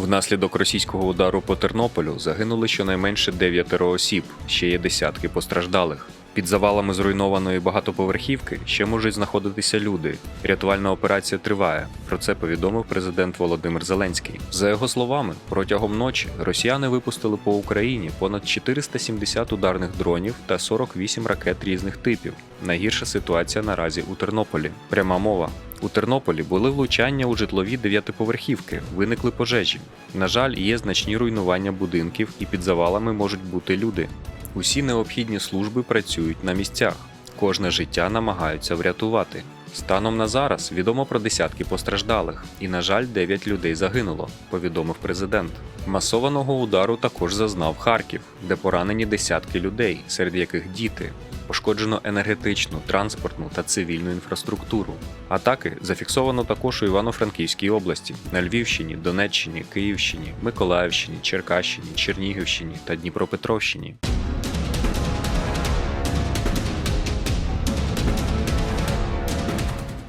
Внаслідок російського удару по Тернополю загинули щонайменше дев'ятеро осіб, ще є десятки постраждалих. Під завалами зруйнованої багатоповерхівки ще можуть знаходитися люди. Рятувальна операція триває. Про це повідомив президент Володимир Зеленський. За його словами, протягом ночі росіяни випустили по Україні понад 470 ударних дронів та 48 ракет різних типів. Найгірша ситуація наразі у Тернополі. Пряма мова. У Тернополі були влучання у житлові дев'ятиповерхівки, виникли пожежі. На жаль, є значні руйнування будинків і під завалами можуть бути люди. Усі необхідні служби працюють на місцях. Кожне життя намагаються врятувати. Станом на зараз відомо про десятки постраждалих, і, на жаль, 9 людей загинуло, повідомив президент. Масованого удару також зазнав Харків, де поранені десятки людей, серед яких діти. Пошкоджено енергетичну, транспортну та цивільну інфраструктуру. Атаки зафіксовано також у Івано-Франківській області, на Львівщині, Донеччині, Київщині, Миколаївщині, Черкащині, Чернігівщині та Дніпропетровщині.